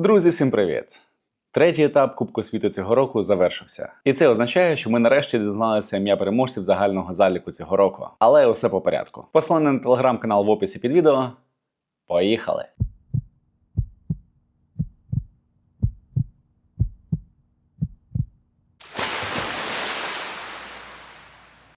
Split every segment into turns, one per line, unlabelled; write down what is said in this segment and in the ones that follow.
Друзі, всім привіт! Третій етап Кубку світу цього року завершився. І це означає, що ми нарешті дізналися ім'я переможців загального заліку цього року. Але усе по порядку. Послання на телеграм-канал в описі під відео. Поїхали!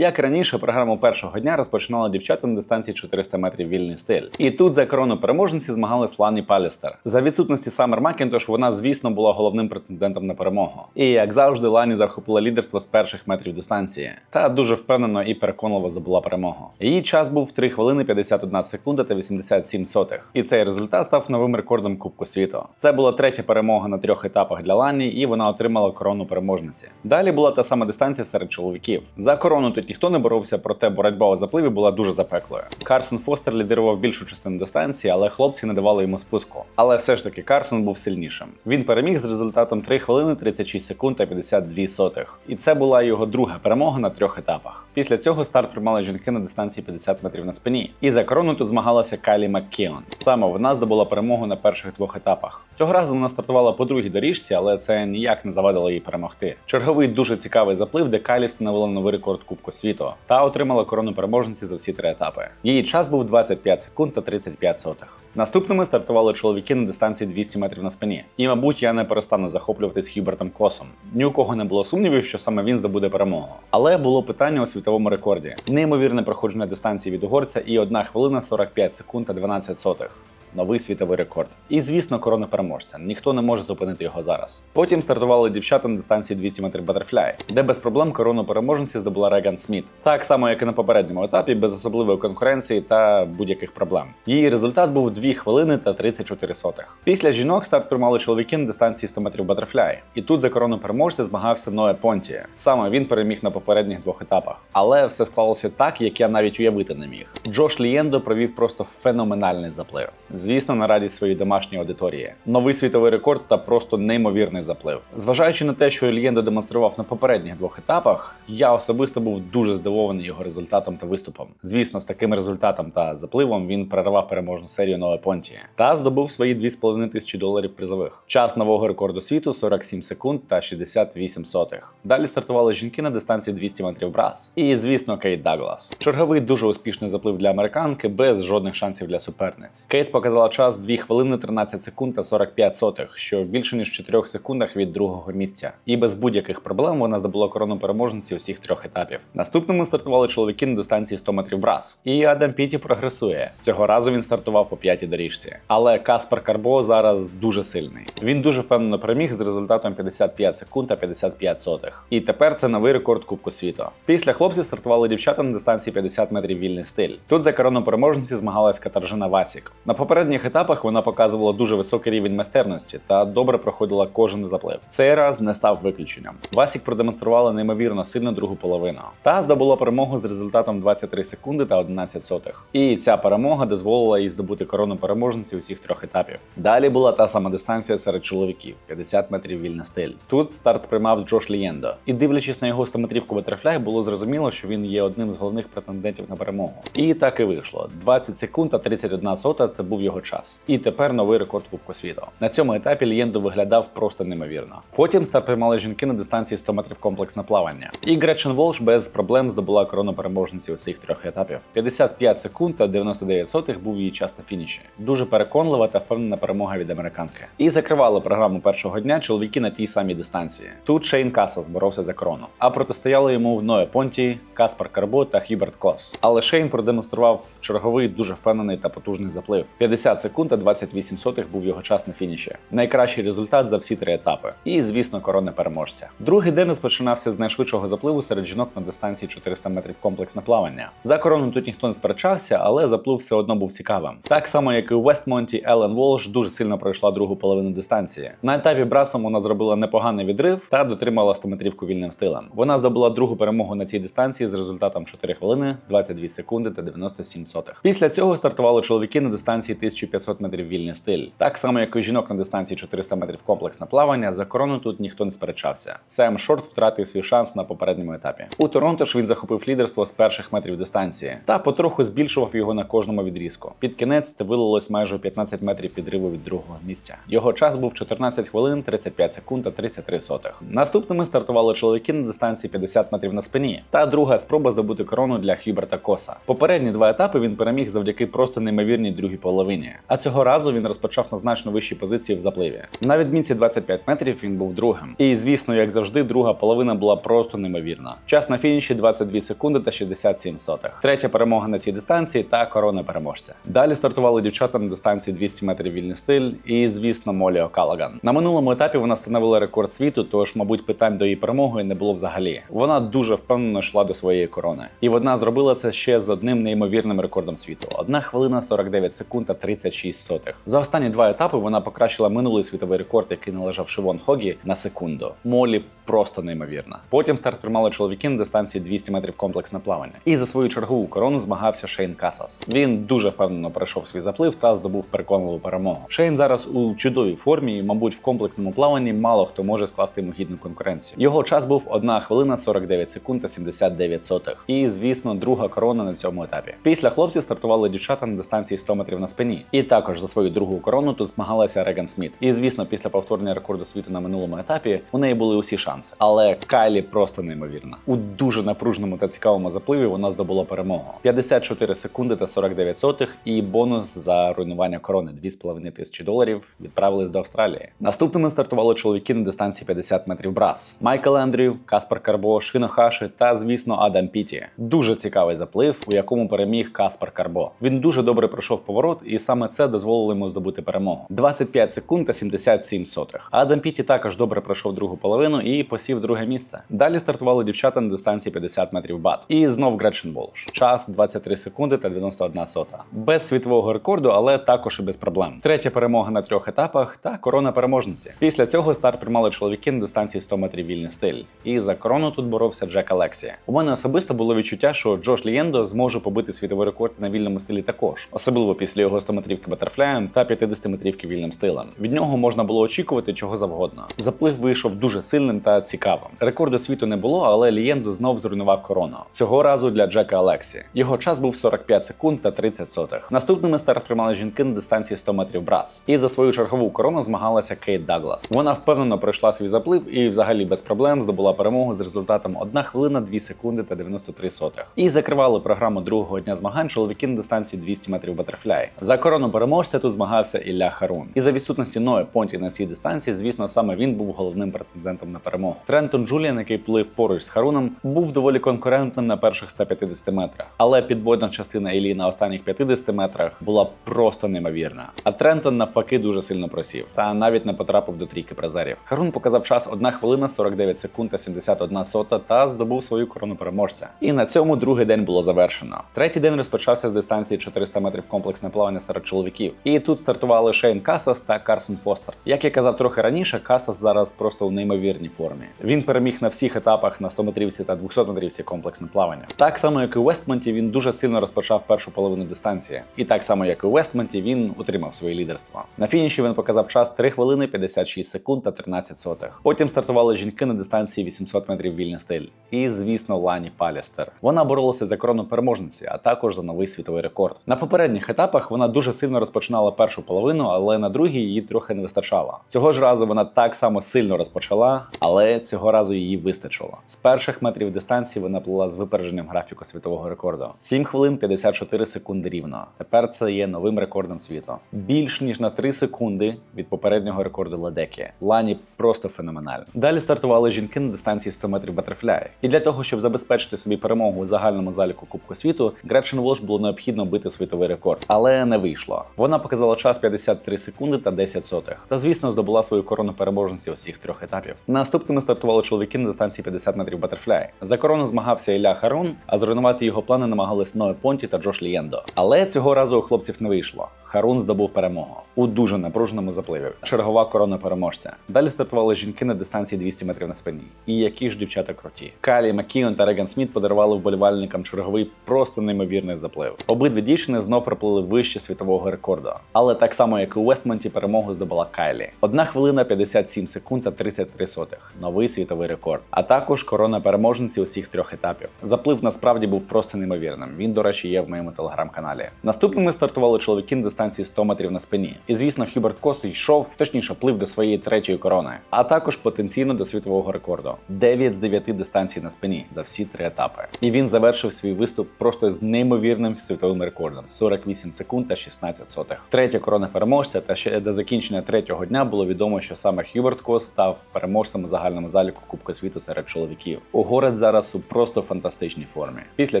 Як раніше, програму першого дня розпочинали дівчата на дистанції 400 метрів вільний стиль. І тут за корону переможниці змагалась Лані Палістер. За відсутності Самер Макінтош вона, звісно, була головним претендентом на перемогу. І як завжди, Лані захопила лідерство з перших метрів дистанції та дуже впевнено і переконливо здобула перемогу. Її час був 3 хвилини 51 секунда та 87 сотих. І цей результат став новим рекордом Кубку світу. Це була третя перемога на трьох етапах для Лані, і вона отримала корону переможниці. Далі була та сама дистанція серед чоловіків. За корону тут ніхто не боровся, проте боротьба у запливі була дуже запеклою. Карсон Фостер лідирував більшу частину дистанції, але хлопці не давали йому спуску. Але все ж таки Карсон був сильнішим. Він переміг з результатом 3 хвилини 36 секунд та 52 сотих. І це була його друга перемога на трьох етапах. Після цього старт приймали жінки на дистанції 50 метрів на спині. І за корону тут змагалася Кайлі Маккіон. Саме вона здобула перемогу на перших двох етапах. Цього разу вона стартувала по другій доріжці, але це ніяк не завадило їй перемогти. Черговий дуже цікавий заплив, де Кайлі встановила новий рекорд Кубку світу та отримала корону переможниці за всі три етапи. Її час був 25 секунд та 35 сотих. Наступними стартували чоловіки на дистанції 200 метрів на спині. І, мабуть, я не перестану захоплюватись Хюбертом Косом. Ні у кого не було сумнівів, що саме він здобуде перемогу. Але було питання у світовому рекорді: неймовірне проходження дистанції від угорця і 1 хвилина 45 секунд та 12 сотих новий світовий рекорд. І звісно, корона переможця. Ніхто не може зупинити його зараз. Потім стартували дівчата на дистанції 200 метрів батерфляй, де без проблем корону переможниці здобула Реган Сміт. Так само, як і на попередньому етапі, без особливої конкуренції та будь-яких проблем. Її результат був 2 хвилини та 34 сотих. Після жінок старт приймали чоловіки на дистанції 100 метрів батерфляй. І тут за корону переможця змагався Ноe Понті. Саме він переміг на попередніх двох етапах. Але все склалося так, як я навіть уявити не міг. Джош Лієндо провів просто феноменальний заплив звісно, на радість своїй домашньої аудиторії. Новий світовий рекорд та просто неймовірний заплив. Зважаючи на те, що Лієндо демонстрував на попередніх двох етапах, я особисто був дуже здивований його результатом та виступом. Звісно, з таким результатом та запливом він перервав переможну серію Нове Понті та здобув свої 2,5 тисячі доларів призових. Час нового рекорду світу 47 секунд та 68 сотих. Далі стартували жінки на дистанції 200 метрів брас. І, звісно, Кейт Даглас. Черговий дуже успішний заплив для американки без жодних шансів для суперниць. Кейт показала час 2 хвилини 13 секунд та 45 сотих, що більше ніж в 4 секундах від другого місця. І без будь-яких проблем вона здобула корону переможниці усіх трьох етапів. Наступними стартували чоловіки на дистанції 100 метрів брас. І Адам Піті прогресує. Цього разу він стартував по п'ятій доріжці. Але Каспар Карбо зараз дуже сильний. Він дуже впевнено переміг з результатом 55 секунд та 55 сотих. І тепер це новий рекорд Кубку світу. Після хлопців стартували дівчата на дистанції 50 метрів вільний стиль. Тут за корону переможниці змагалась Катаржина Васік. На попередніх етапах вона показувала дуже високий рівень майстерності та добре проходила кожен заплив. Цей раз не став виключенням. Васік продемонструвала неймовірно сильну другу половину та здобула перемогу з результатом 23 секунди та 11 сотих. І ця перемога дозволила їй здобути корону переможниці усіх трьох етапів. Далі була та сама дистанція серед чоловіків 50 метрів вільна стиль. Тут старт приймав Джош Лієндо. І дивлячись на його 100-метрівку батерфляй, було зрозуміло, що він є одним з головних претендентів на перемогу. І так і вийшло: 20 секунд та 31 сота це був його час. І тепер новий рекорд Кубку світу. На цьому етапі Лієндо виглядав просто неймовірно. Потім старт приймали жінки на дистанції 100 метрів комплексне плавання. І Гречен Волш без проблем здобула корону переможниці усіх трьох етапів. 55 секунд та 99 сотих був її час на фініші. Дуже переконлива та впевнена перемога від американки. І закривали програму першого дня чоловіки на тій самій дистанції. Тут Шейн Каса зборовся за корону, а протистояли йому в Ное Понті, Каспар Карбо та Хіберт Кос. Але Шейн продемонстрував черговий дуже впевнений та потужний заплив. 50 секунд та 28 сотих був його час на фініші. Найкращий результат за всі три етапи. І, звісно, корона переможця. Другий день розпочинався з найшвидшого запливу серед жінок на дистанції 400 метрів комплексне плавання. За корону тут ніхто не сперечався, але заплив все одно був цікавим. Так само, як і у Вестмонті, Елен Волш дуже сильно пройшла другу половину дистанції. На етапі брасом вона зробила непоганий відрив та дотримала 100-метрівку вільним стилем. Вона здобула другу перемогу на цій дистанції з результатом 4 хвилини, 22 секунди та 97 сотих. Після цього стартували чоловіки на дистанції 1500 метрів вільний стиль. Так само, як і жінок на дистанції 400 метрів комплексне плавання, за корону тут ніхто не сперечався. Сем Шорт втратив свій шанс на попередньому етапі. У Торонто ж він захопив лідерство з перших метрів дистанції та потроху збільшував його на кожному відрізку. Під кінець це вилилось майже 15 метрів підриву від другого місця. Його час був 14 хвилин, 35 секунд та 33 сотих. Наступними стартували чоловіки на дистанції 50 метрів на спині. Та друга спроба здобути корону для Х'юберта Коса. Попередні два етапи він переміг завдяки просто неймовірній другій половині. А цього разу він розпочав на значно вищій позиції в запливі. На відмінці 25 метрів він був другим. І звісно, як завжди, друга половина була просто неймовірна. Час на фініші 22 секунди та 67 сотих. Третя перемога на цій дистанції та корона переможця. Далі стартували дівчата на дистанції 200 метрів вільний стиль і, звісно, Молі Окалаган. На минулому етапі вона становила рекорд світу, тож, мабуть, питань до її перемоги не було взагалі. Вона дуже впевнено йшла до своєї корони. І вона зробила це ще з одним неймовірним рекордом світу: 1 хвилина 49 секунд та 36 сотих. За останні два етапи вона покращила минулий світовий рекорд, який належав Шивон Хогі на секунду. Молі просто неймовірна. Потім старт приймали чоловіки на дистанції 200 метрів комплексне плавання. І за свою чергову корону змагався Шейн Касас. Він дуже впевнено пройшов свій заплив та здобув переконливу перемогу. Шейн зараз у чудовій формі, і, мабуть, в комплексному плаванні мало хто може скласти йому гідну конкуренцію. Його час був 1 хвилина 49 секунд та 79 сотих. І, звісно, друга корона на цьому етапі. Після хлопців стартували дівчата на дистанції 100 метрів на спині. І також за свою другу корону тут змагалася Реган Сміт. І звісно, після повторення рекорду світу на минулому етапі у неї були усі шанси. Але Кайлі просто неймовірна. У дуже напруженому та цікавому запливі вона здобула перемогу. 54 секунди та 49 сотих, і бонус за руйнування корони 2,5 тисячі доларів відправились до Австралії. Наступними стартували чоловіки на дистанції 50 метрів брас. Майкл Ендрю, Каспар Карбо, Шино Хаши та, звісно, Адам Піті. Дуже цікавий заплив, у якому переміг Каспар Карбо. Він дуже добре пройшов поворот, і саме це дозволило йому здобути перемогу. 25 секунд та 77 сотих. Адам Піті також добре пройшов другу половину і посів друге місце. Далі стартували дівчата на дистанції 50 метрів бат. І знов Гретчен Болш. Час 23 секунди та 91 сота. Без світового рекорду, але також і без проблем. Третя перемога на трьох етапах та корона переможниці. Після цього старт приймали чоловіки на дистанції 100 метрів вільний стиль. І за корону тут боровся Джек Алексія. У мене особисто було відчуття, що Джош Лієндо зможе побити світовий рекорд на вільному стилі також, особливо після його 100 метрівки батерфляєм та 50 метрівки вільним стилем. Від нього можна було очікувати чого завгодно. Заплив вийшов дуже сильним та цікавим. Рекорду світу не було, але Лієндо знов зруйнував корону. Цього разу для Джека Алексі. Його час був 45 секунд та 30 сотих. Наступними старт приймали жінки на дистанції 100 метрів брас. І за свою чергову корону змагалася Кейт Даглас. Вона впевнено пройшла свій заплив і, взагалі, без проблем здобула перемогу з результатом 1 хвилина 2 секунди та 93 сотих. І закривали програму другого дня змагань чоловіки на дистанції 200 метрів батерфляй. За корону переможця тут змагався Ілля Харун. І за відсутності Ноя Понті на цій дистанції, звісно, саме він був головним претендентом на перемогу. Трентон Джуліан, який плив поруч з Харуном, був доволі конкурентним на перших 150 метрах. Але підводна частина Іллі на останніх 50 метрах була просто неймовірна. А Трентон навпаки дуже сильно просів та навіть не потрапив до трійки призерів. Харун показав час 1 хвилина 49 секунд та 71 сота та здобув свою корону переможця. І на цьому другий день було завершено. Третій день розпочався з дистанції 400 метрів комплексне плавання серед чоловіків. І тут стартували Шейн Касас та Карсон Фостер. Як я казав трохи раніше, Касас зараз просто у неймовірній формі. Він переміг на всіх етапах на 100 метрівці та 200 метрівці комплексне плавання. Так само, як і у Вестмонті, він дуже сильно розпочав першу половину дистанції. І так само, як і у Вестмонті, він утримав своє лідерство. На фініші він показав час 3 хвилини 56 секунд та 13 сотих. Потім стартували жінки на дистанції 800 метрів вільний стиль. І, звісно, Лані Палістер. Вона боролася за корону переможниці, а також за новий світовий рекорд. На попередніх етапах вона дуже сильно розпочинала першу половину, але на другій її трохи не вистачало. Цього ж разу вона так само сильно розпочала, але цього разу її вистачило. З перших метрів дистанції вона плила з випередженням графіку світового рекорду. 7 хвилин 54 секунди рівно. Тепер це є новим рекордом світу. Більш ніж на 3 секунди від попереднього рекорду Ладекі. Лані просто феноменально. Далі стартували жінки на дистанції 100 метрів батерфляї. І для того, щоб забезпечити собі перемогу у загальному заліку Кубку світу, Гретчен Волш було необхідно бити світовий рекорд, але не вийшло. Вона показала час 53 секунди та 10 сотих. Та звісно здобула свою корону переможниці усіх трьох етапів. Наступними стартували чоловіки на дистанції 50 метрів батерфляй. За корону змагався Ілля Харун, а зруйнувати його плани намагались Ное Понті та Джош Лієндо. Але цього разу у хлопців не вийшло. Харун здобув перемогу у дуже напруженому запливі. Чергова корона переможця. Далі стартували жінки на дистанції 200 метрів на спині. І які ж дівчата круті. Калі Маккіон та Реган Сміт подарували вболівальникам черговий просто неймовірний заплив. Обидві дівчини знов приплили вище світового рекорду. Але так само, як і у Вестмонті, перемогу здобула Кайлі. Одна хвилина 57 секунд та 33 сотих. Новий світовий рекорд. А також корона переможниці усіх трьох етапів. Заплив насправді був просто неймовірним. Він, до речі, є в моєму телеграм-каналі. Наступними стартували чоловіки на дистанції 100 метрів на спині. І звісно, Хюберт Кос йшов, точніше, плив до своєї третьої корони, а також потенційно до світового рекорду. 9 з 9 дистанцій на спині за всі три етапи. І він завершив свій виступ просто з неймовірним світовим рекордом 48 секунд та 16 сотих. Третя корона переможця. Та ще до закінчення третього дня було відомо, що саме Хюберт Кос став переможцем у загальному заліку Кубка світу серед чоловіків. Угорець зараз у просто фантастичній формі. Після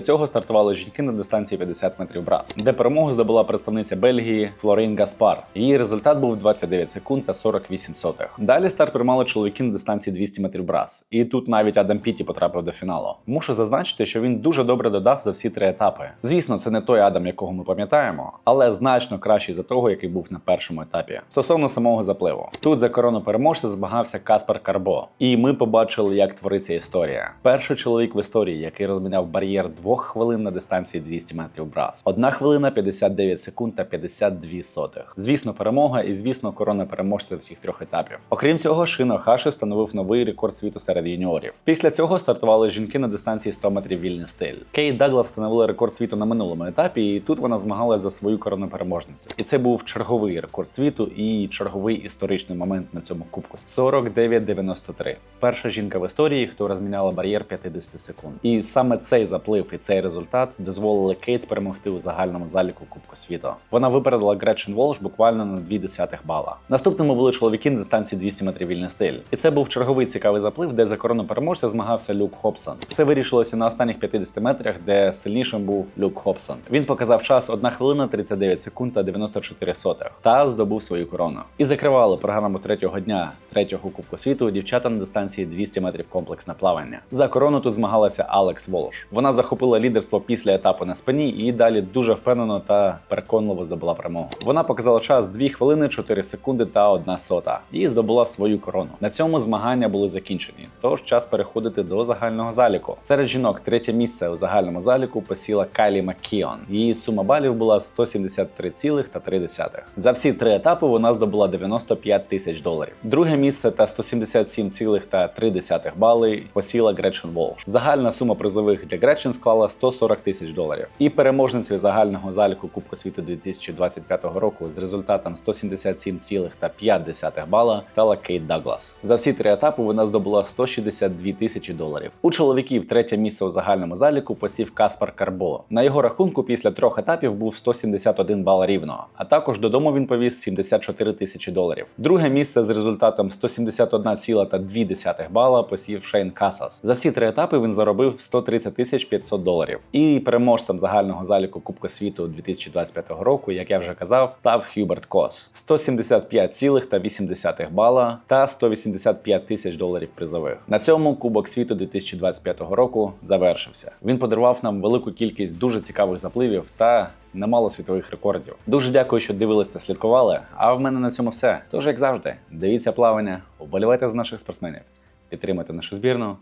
цього стартували жінки на дистанції 50 метрів брас, де перемогу здобула представниця Бельгії Бельгії Флорин Гаспар. Її результат був 29 секунд та 48 сотих. Далі старт приймали чоловіки на дистанції 200 метрів брас. І тут навіть Адам Піті потрапив до фіналу. Мушу зазначити, що він дуже добре додав за всі три етапи. Звісно, це не той Адам, якого ми пам'ятаємо, але значно кращий за того, який був на першому етапі. Стосовно самого запливу, тут за корону переможця збагався Каспар Карбо, і ми побачили, як твориться історія. Перший чоловік в історії, який розміняв бар'єр двох хвилин на дистанції 200 метрів брас, одна хвилина 59 секунд та 50 0,52. Звісно, перемога і звісно, корона переможця всіх трьох етапів. Окрім цього, Шино Хаши встановив новий рекорд світу серед юніорів. Після цього стартували жінки на дистанції 100 метрів вільний стиль. Кей Даглас встановила рекорд світу на минулому етапі, і тут вона змагалася за свою корону переможницю. І це був черговий рекорд світу і черговий історичний момент на цьому кубку. 49,93. Перша жінка в історії, хто розміняла бар'єр 50 секунд. І саме цей заплив і цей результат дозволили Кейт перемогти у загальному заліку Кубку світу. Вона вибрала випередила Гречен Волш буквально на 2 десятих бала. Наступними були чоловіки на дистанції 200 метрів вільний стиль. І це був черговий цікавий заплив, де за корону переможця змагався Люк Хобсон. Все вирішилося на останніх 50 метрах, де сильнішим був Люк Хобсон. Він показав час 1 хвилина 39 секунд та 94 сотих та здобув свою корону. І закривали програму третього дня третього Кубку світу дівчата на дистанції 200 метрів комплексне плавання. За корону тут змагалася Алекс Волош. Вона захопила лідерство після етапу на спині і далі дуже впевнено та переконливо здобула перемогу. Вона показала час 2 хвилини 4 секунди та 1 сота і здобула свою корону. На цьому змагання були закінчені. Тож час переходити до загального заліку. Серед жінок третє місце у загальному заліку посіла Кайлі Маккіон. Її сума балів була 173,3. За всі три етапи вона здобула 95 тисяч доларів. Друге місце та 177,3 бали посіла Гретчен Волш. Загальна сума призових для Гретчен склала 140 тисяч доларів. І переможницею загального заліку Кубку світу 2025 року з результатом 177,5 бала стала Кейт Даглас. За всі три етапи вона здобула 162 тисячі доларів. У чоловіків третє місце у загальному заліку посів Каспар Карбо. На його рахунку після трьох етапів був 171 бал рівно, а також додому він повіз 74 тисячі доларів. Друге місце з результатом 171,2 бала посів Шейн Касас. За всі три етапи він заробив 130 тисяч 500 доларів. І переможцем загального заліку Кубка світу 2025 року, як я вже казав, став Хюберт Кос 175,8 бала та 185 тисяч доларів призових. На цьому Кубок світу 2025 року завершився. Він подарував нам велику кількість дуже цікавих запливів та немало світових рекордів. Дуже дякую, що дивились та слідкували. А в мене на цьому все. Тож, як завжди, дивіться плавання, вболівайте з наших спортсменів, підтримуйте нашу збірну.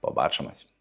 Побачимось!